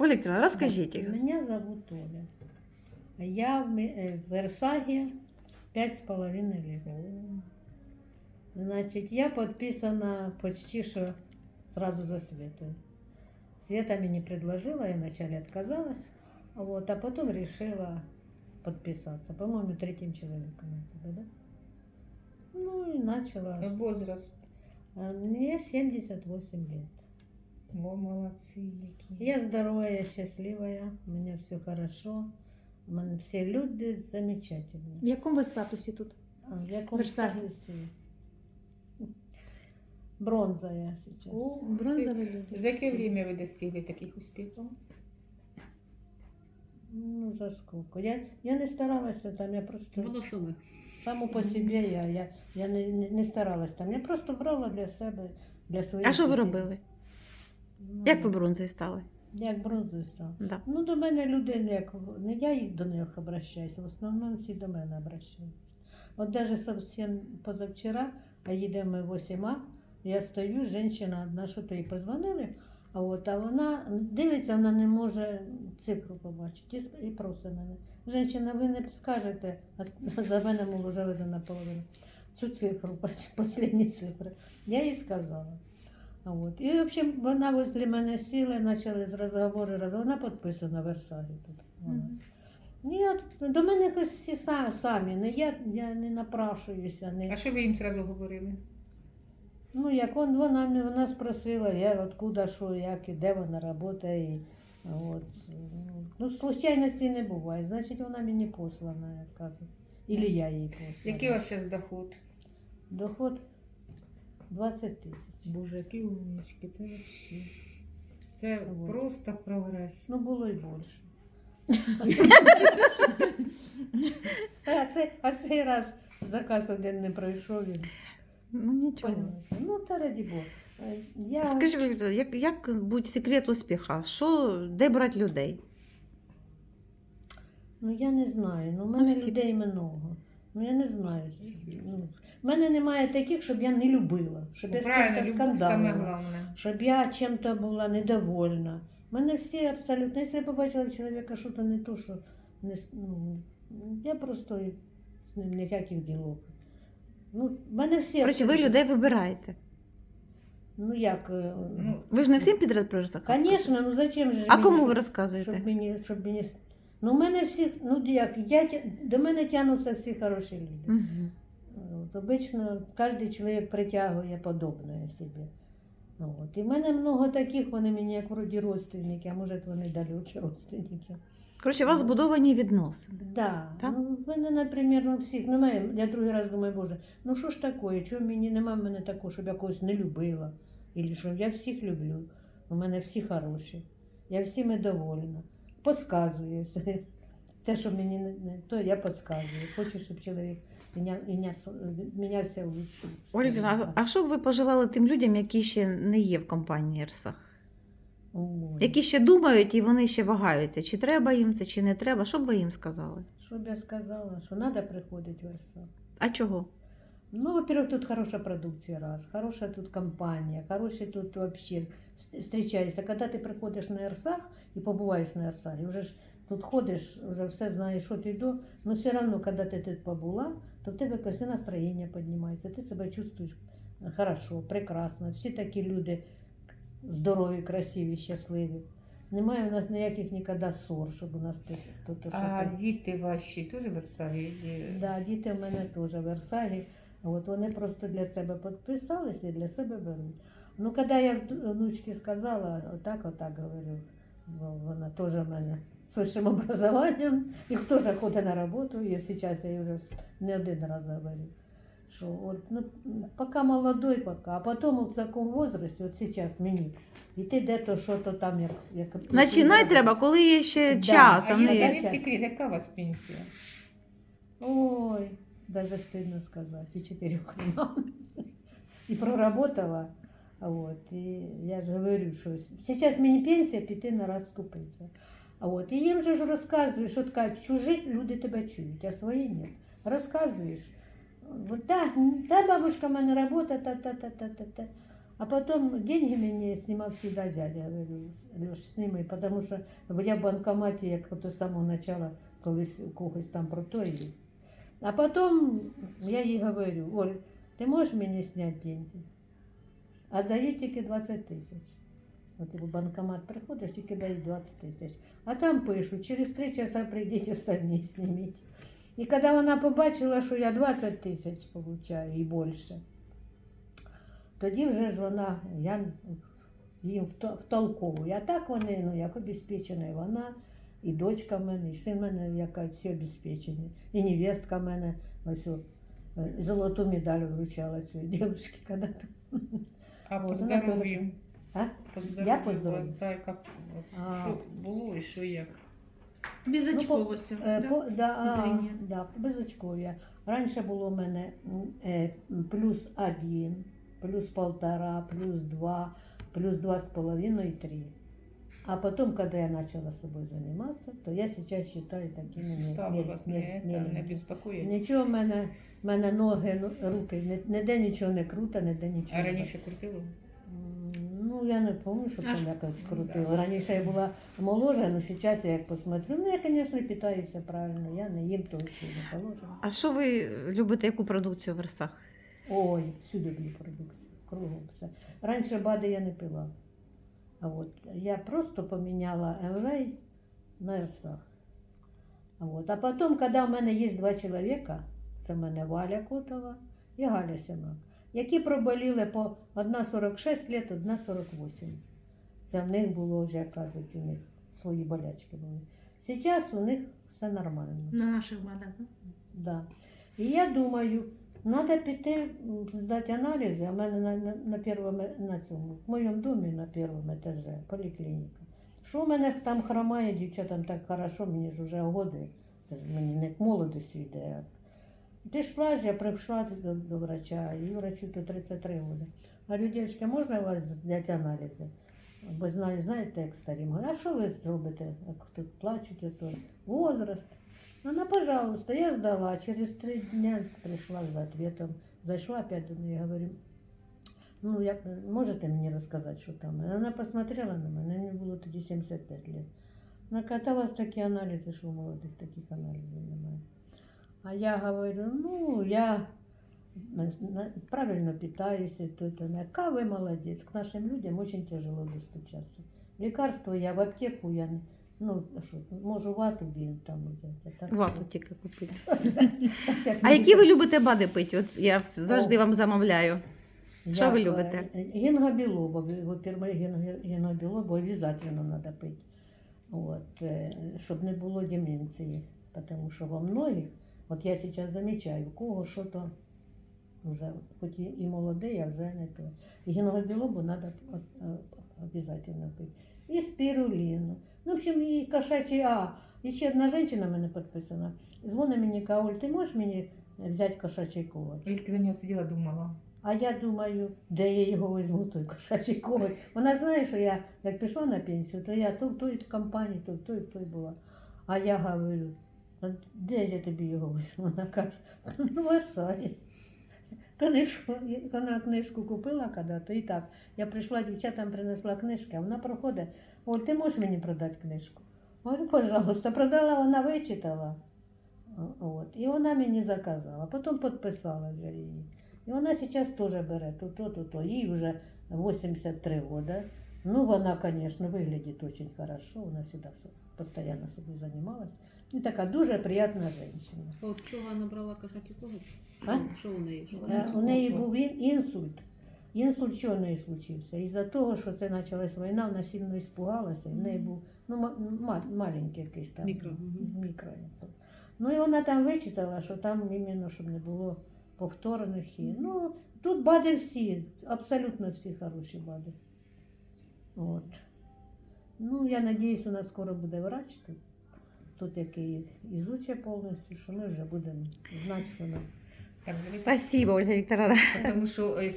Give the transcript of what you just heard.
Оля Вікторовна, розкажіть. Да. Меня зовут Оля. Я в э, в Версаге пять с половиной лет. Значит, я подписана почти что сразу за Светой. Света мне не предложила, я вначале отказалась, вот, а потом решила подписаться. По-моему, третьим человеком да? Ну и начала. Возраст. А Мне 78 лет. О, молодці які. Я здоровая, я счастливая, у меня все хорошо. У мене все люди замечательные. В якому ви статусі тут? А в якому Версагі. статусі? Бронза я сейчас. О, Бронзові люди. За яке время ви достигли таких успіхів? Ну, за сколько? Я, я не старалася там, я просто Воно саме. само по себе я, я, я не, не, не старалась там. Я просто брала для себе, для своїх. А що ви дітей. робили? Ну, Як ви бронзою стали? Як бронзою стала? Да. Ну, до мене люди не як не я їх до них обращаюся, в основному всі до мене обращаються. От даже совсем позавчора, а їдемо ми 8 а, я стою, жінка одна, що то їй позвонили, а от а вона дивиться, вона не може цифру побачити і просить мене. Женщина, ви не скажете, а за мене мов вже видно наполовину, цю цифру, останні цифри. Я їй сказала. От. І, в общем, вона возле мене сіла, почали з розговору, вона підписана в Версалі тут. Вона. Ні, до мене якось всі самі, не я, я не напрашуюся. Не... А що ви їм зразу говорили? Ну, як он, вона, вона спросила, я откуда, що, як, і де вона працює. І, от. Ну, случайностей не буває, значить вона мені послана, як кажуть. Ілі я їй послана. Який у вас зараз доход? Доход 20 тисяч. Боже, які умнички, це взагалі. Це Вот. просто прогрес. Ну, було й більше. а, це, а цей раз заказ один не пройшов. Він. Ну нічого. Понятно. Ну, та раді Бога. Е, Я... Оля як, як будь секрет успіха? Що, де брати людей? Ну я не знаю. Ну, в мене всі- людей много. Ну я не знаю. Ну, в мене немає таких, щоб я не любила, щоб я з Правильно, ким-то любов саме скандалила, щоб я чим-то була недовольна. У мене всі абсолютно, якщо я побачила в чоловіка щось не то, що не, с- ну, я просто з ним ніяких ділок. Ну, в мене всі. Коротше, ви абсолютно- людей вибираєте. Ну як? е, Ну, Ви ж не всім підряд про заказ? Звісно, ну зачем же. А мені, кому ви щоб- розказуєте? Щоб мені, щоб мені... с- Ну, в мене всі, ну як, я, тя- до мене тягнуться всі хороші люди. Угу. От, обично кожен чоловік притягує подобне собі. Ну, От. І в мене много таких, вони мені як вроді родственники, а може вони далекі родственники. Коротше, у вас збудовані відносини. Да. Так? Ну, в мене, наприклад, ну, всіх немає. Я другий раз думаю, боже, ну що ж таке, чого мені немає в мене такого, щоб я когось не любила. Ілі що я всіх люблю. У мене всі хороші. Я всіми довольна. Подсказую. Те, що мені не, не то, я підказую. Хочу, щоб чоловік міняв, мінявся, мінявся в лучше. Оля Вікторівна, а а що б ви пожелали тим людям, які ще не є в компанії РСАХ? Ой. Які ще думають і вони ще вагаються, чи треба їм це, чи не треба? Що б ви їм сказали? Що б я сказала, що треба приходити в РСА. А чого? Ну, во-первых, тут хорошая продукция, раз, хорошая тут компания, хороший тут вообще вс- встречаешься. Когда ты приходишь на РСАХ и побываешь на РСАХ, и уже ж тут ходиш, вже все знаєш, що ти до, но все равно, когда ти тут побула, то в тебе якесь настроєння піднімається, ти себе чувствуєш хорошо, прекрасно. Всі такі люди здорові, красиві, щасливі. Немає у нас ніяких ніколи ссор, щоб у нас тут, тут, А діти ваші теж в Версалі? Да, діти в мене теж в Версалі. От вони просто для себе підписалися і для себе беруть. Ну, коли я внучці сказала, отак, отак говорю, вона теж в мене з вищим образованням, і теж ходить на роботу, і зараз я вже не один раз говорю. Що от, ну, поки молодой, поки, а потім в такому возрасті, от зараз мені, іти де-то, що-то там, як... як Починай треба, коли є ще Да. час, А а не не секрет, яка у вас пенсія? Ой, даже стыдно сказать, и четырех нема. И проработала, а вот, и я же говорю, что с- сейчас мені пенсія піти на раз скупиться. А от, і їм же ж розказуєш, що така, чужі люди тебе чують, а свої ні. Розказуєш. Вот, да, м, да, бабушка в мене робота, та-та-та-та-та-та. А потом деньги мне снимал всегда дядя. Я говорю, Леш, сними, потому що я в банкоматі, як до самого начала, колись у когось там протоїли. А потім я їй говорю, Оль, ти можеш мені зняти деньги? А дають тільки 20 тисяч. От в банкомат приходиш, тільки дають 20 тисяч. А там пишуть, через три часа прийдіть остальні зніміть. І коли вона побачила, що я 20 тисяч получаю і більше, тоді вже ж вона, я їм вто- втолковую. А так вони, ну, як обезпечена, вона, і дочка в мене, і син в мене, яка всі обезпечені, і невестка в мене, ось е, золоту медаль вручала цій дівчинці когда-то. А по вона теж- здоров'ю? А? По Я здоров'ю по у вас, здоров'ю? так, як у вас, А. що було і що як? Безочковості. Е, да? по, да, а, Зріння. да, безочков'я. Раніше було у мене м, е, м, плюс один, плюс полтора, плюс два, плюс два з половиною, три. А потом, когда я начала собой заниматься, то я сейчас считаю такими мель- вас не, безпокоїть? Нічого в мене, в мене ноги, ну, руки, ніде нічого не круто, ніде нічого. А раніше крутило? Ну, я не пам'ятаю, що там якось Ну, крутило. да. Раніше я була моложе, але зараз я як посмотрю. Ну, я, звісно, питаюся правильно, я не їм того, що не положено. А що ви любите, яку продукцію в версах? Ой, всюди люблю продукцію, кругом все. Раніше бади я не пила. А от я просто поміняла МВ на Ерсах. А, от. а потім, коли в мене є два чоловіка, це в мене Валя Котова і Галя Сімак, які проболіли по одна 46 лет, одна 48. Це в них було вже, як кажуть, у них свої болячки були. Зараз у них все нормально. На наших бадах. да? Да. І я думаю, треба піти здати аналізи, а в мене на, на, на, первому, на цьому, в моєму домі на першому етажі поліклініка. Що в мене там хромає, дівчатам так хорошо, мені ж вже годи, це ж мені не к молодості йде. Пішла ж, я прийшла до, до врача, і врачу то 33 роки. Говорю, дівчатка, можна у вас взяти аналізи? Бо знаю, знаєте, як. Говорю, а що ви зробите, як тут плачуть, то возраст. Она, пожалуйста, я сдала. Через три дня пришла за ответом. Зашла опять до нее, говорю, ну, я, можете мне рассказать, что там? И она посмотрела на меня, мне было тоді 75 лет. Она говорит, а у вас такі аналізи, що у молодих таких аналізів немає. А я говорю, ну, я на- на- правильно питаюсь, и то, и то. Она, Яка ви молодець, к нашим людям очень тяжело достучаться. Лекарства я в аптеку, я, не- ну, що, можу вату бінт там взяти. а так- Вату тільки купити. Так, А які ви любите бади пити? От я вс- завжди вам замовляю. Що Я, ви любите? Гінгобілоба, во-первых, гінго- гінгобілобу обов'язково треба пити. От, е, щоб не було деменції. Тому що во многих, от я зараз замічаю, у кого що то вже, хоч і, молодий, а вже не то. Гінгобілобу треба обов'язково пити. І спіруліну. Ну, в общем, і кошачий, а, і ще одна жінка мене підписана. Дзвонить мені, каже, Оль, ти можеш мені взяти кошачий коваль? Я тільки за нього сиділа, думала. А я думаю, де я його візьму, той кошачий коваль. Вона знає, що я як пішла на пенсію, то я то в той компанії, то в той, в той була. А я говорю, «А де я тобі його візьму? Вона каже, ну, в Версалі. Книжку, вона книжку купила коли-то і так. Я прийшла, дівчатам принесла книжки, а вона проходить, Оль, ти можеш мені продати книжку? Говорю, пожалуйста, продала, вона вичитала. От. І вона мені заказала, потім підписала її. І вона зараз теж бере то, то, то, то. Їй вже 83 года. Ну, вона, конечно, выглядит очень хорошо. Вона всегда все, постоянно собой занималась. І така дуже приятна женщина. От чого вона брала? А? Що у неї? Що Е, У неї був ін- інсульт. Інсульт що в неї случився? Із-за того, що це почалась війна, вона сильно іспугалася, в неї був ну, ма- ма- маленький якийсь там Мікро, мгм. мікроінсульт. Ну і вона там вичитала, що там іменно, щоб не було повторних. І, ну, тут бади всі, абсолютно всі хороші бади. От. Ну, я надіюсь, у нас скоро буде врач тут, тут який ізуче повністю, що ми вже будемо знати, що нам. Спасибо, Ольга Вікторовна. тому що е,